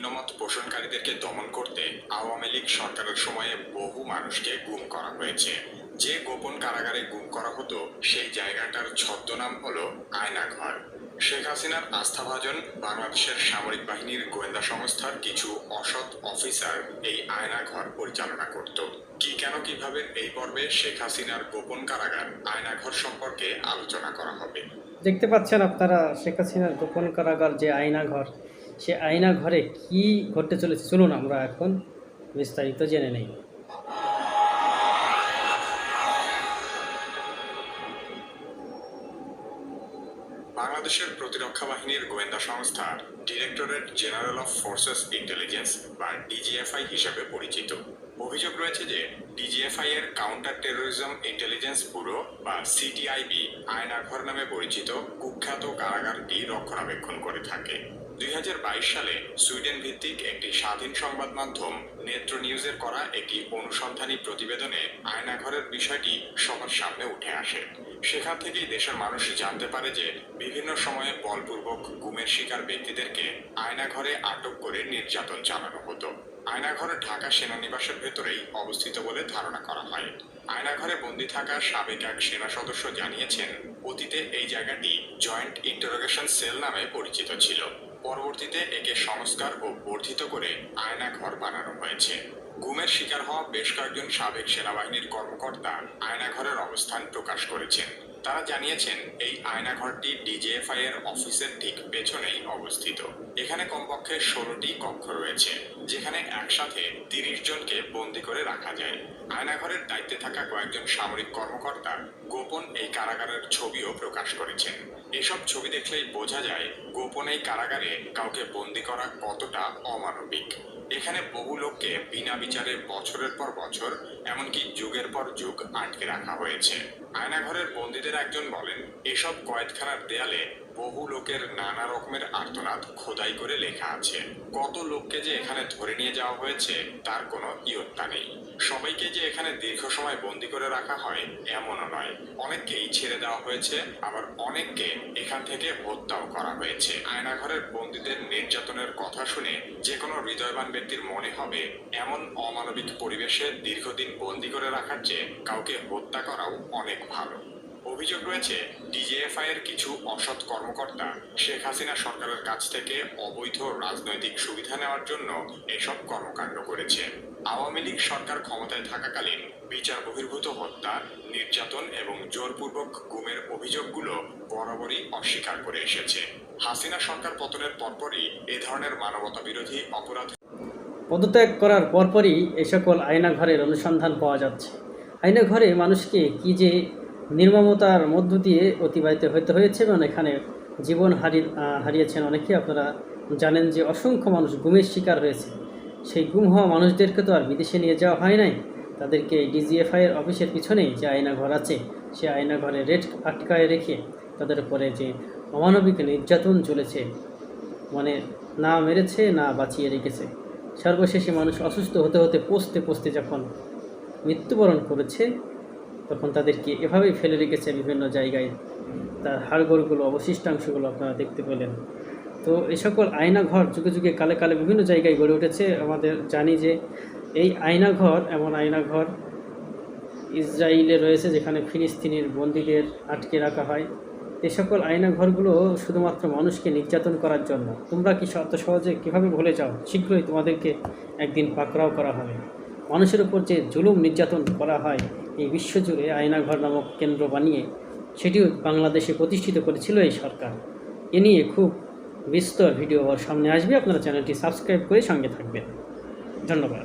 ভিন্নমত পোষণকারীদেরকে দমন করতে আওয়ামী লীগ সরকারের সময়ে বহু মানুষকে গুম করা হয়েছে। যে গোপন কারাগারে গুম করা হতো, সেই জায়গাটার ছদ্মনাম হলো আয়নাঘর। শেখ হাসিনার আস্থাভাজন বাংলাদেশের সামরিক বাহিনীর গোয়েন্দা সংস্থার কিছু অসৎ অফিসার এই আয়নাঘর পরিচালনা করত। কি কেন, কীভাবে এই পর্বে শেখ হাসিনার গোপন কারাগার আয়নাঘর সম্পর্কে আলোচনা করা হবে? দেখতে পাচ্ছেন আপনারা, শেখ হাসিনার গোপন কারাগার যে আয়না ঘর সে আয়না ঘরে কি ঘটতে চলেছে? চলুন আমরা এখন বিস্তারিত জেনে নেই। বাংলাদেশের প্রতিরক্ষা বাহিনীর গোয়েন্দা সংস্থা directorate general of forces intelligence, বা ডিজিএফআই, হিসেবে পরিচিত। অভিযোগ রয়েছে যে ডিজিএফআই এর কাউন্টার টেরোরিজম ইন্টেলিজেন্স ব্যুরো বা সিটিআইবি আয়নাঘর নামে পরিচিত কুখ্যাত কারাগারটি রক্ষণাবেক্ষণ করে থাকে। দুই হাজার বাইশ সালে সুইডেন ভিত্তিক একটি স্বাধীন সংবাদ মাধ্যম নেত্র নিউজের করা একটি অনুসন্ধানী প্রতিবেদনে আয়নাঘরের বিষয়টি সবার সামনে উঠে আসে। সেখান থেকেই দেশের মানুষ জানতে পারে যে বিভিন্ন সময়ে বলপূর্বক গুমের শিকার ব্যক্তিদেরকে আয়নাঘরে আটক করে নির্যাতন চালানো হতো। আয়নাঘর ঢাকা সেনানিবাসের ভেতরেই অবস্থিত বলে ধারণা করা হয়। আয়নাঘরে বন্দী থাকা সাবেক এক সেনা সদস্য জানিয়েছেন, অতীতে এই জায়গাটি জয়েন্ট ইন্টারোগেশন সেল নামে পরিচিত ছিল। পরবর্তীতে একে সংস্কার ও বর্ধিত করে আয়নাঘর বানানো হয়েছে। গুমের শিকার হওয়া বেশ কয়েকজন সাবেক সেনাবাহিনীর কর্মকর্তা আয়নাঘরের অবস্থান প্রকাশ করেছেন। তারা জানিয়েছেন, এই আয়নাঘরটি ডিজিএফআই এর অফিসের ঠিক পেছনেই অবস্থিত। এখানে কমপক্ষে ষোলোটি কক্ষ রয়েছে, যেখানে একসাথে তিরিশ জনকে বন্দি করে রাখা যায়। আয়নাঘরের দায়িত্বে থাকা কয়েকজন সামরিক কর্মকর্তা গোপন এই কারাগারের ছবিও প্রকাশ করেছেন। এসব ছবি দেখলেই বোঝা যায়, গোপন এই কারাগারে কাউকে বন্দি করা কতটা অমানবিক। এখানে বহু লোককে বিনা বিচারে বছরের পর বছর, এমনকি যুগের পর যুগ আটকে রাখা হয়েছে। আয়নাঘরের বন্দীদের একজন বলেন, এসব কয়েদখানার দেয়ালে বহু লোকের নানা রকমের আর্তনাদ খোদাই করে লেখা আছে। কত লোককে যে এখানে ধরে নিয়ে যাওয়া হয়েছে, তার কোনো ইয়ত্তা নেই। সবাইকে যে এখানে দীর্ঘ সময় বন্দি করে রাখা হয়, এমনও নয়। অনেককেই ছেড়ে দেওয়া হয়েছে, আবার অনেককে এখান থেকে হত্যাও করা হয়েছে। আয়নাঘরের বন্দীদের নির্যাতনের কথা শুনে যে কোনো হৃদয়বান ব্যক্তির মনে হবে, এমন অমানবিক পরিবেশে দীর্ঘদিন বন্দি করে রাখার চেয়ে কাউকে হত্যা করাও অনেক ভালো। অভিযোগ রয়েছে ডিজিএফআই এর কিছু অসৎ কর্মকর্তা শেখ হাসিনা সরকারের কাছ থেকে অবৈধ রাজনৈতিক সুবিধা নেওয়ার জন্য এসব কর্মকাণ্ড করেছে। আওয়ামী লীগ সরকার ক্ষমতায় থাকাকালীন বিচার বহির্ভূত হত্যা, নির্যাতন এবং জোরপূর্বক গুমের অভিযোগগুলো বরাবরই অস্বীকার করে এসেছে। হাসিনা সরকার পতনের পরপরই এ ধরনের মানবতা বিরোধী অপরাধ পদত্যাগ করার পরপরই এই সকল আয়নাঘরের অনুসন্ধান পাওয়া যাচ্ছে। আয়নাঘরে মানুষকে কি যে নির্মমতার মধ্য দিয়ে অতিবাহিত হতে হয়েছে এবং এখানে জীবন হারি আহ, হারিয়েছেন অনেকেই আপনারা জানেন যে অসংখ্য মানুষ গুমের শিকার হয়েছে। সেই গুম হওয়া মানুষদেরকে তো আর বিদেশে নিয়ে যাওয়া হয় নাই। তাদেরকে ডিজিএফআই এর অফিসের পিছনেই যে আয়নাঘর আছে সে আয়নাঘরে রেট আটকায় রেখে তাদের উপরে যে অমানবিক নির্যাতন চলেছে মানে না মেরেছে না বাঁচিয়ে রেখেছে। সর্বশেষে মানুষ অসুস্থ হতে হতে পচতে পচতে যখন মৃত্যুবরণ করেছে তখন তাদেরকে এভাবেই ফেলে রেখেছে বিভিন্ন জায়গায়। তার হাড়গোড়গুলো, অবশিষ্টাংশগুলো আপনারা দেখতে পেলেন। তো এই সকল আয়নাঘর যুগে যুগে, কালে কালে বিভিন্ন জায়গায় গড়ে উঠেছে। আমাদের জানি যে এই আয়নাঘর এমন আয়নাঘর ইসরায়েলে রয়েছে, যেখানে ফিলিস্তিনির বন্দীদের আটকে রাখা হয়। এই সকল আয়নাঘরগুলো শুধুমাত্র মানুষকে নির্যাতন করার জন্য। তোমরা কি অত সহজে কীভাবে ভুলে যাও? শীঘ্রই তোমাদেরকে একদিন পাকড়াও করা হবে। মানুষের উপর যে জুলুম, নির্যাতন করা হয় এই বিশ্বজুড়ে আয়নাঘর নামক কেন্দ্র বানিয়ে সেটিও বাংলাদেশে প্রতিষ্ঠিত করেছিল এই সরকার। এ নিয়ে খুব বিস্তর ভিডিও সামনে আসবে। আপনারা চ্যানেলটি সাবস্ক্রাইব করে সঙ্গে থাকবেন। ধন্যবাদ।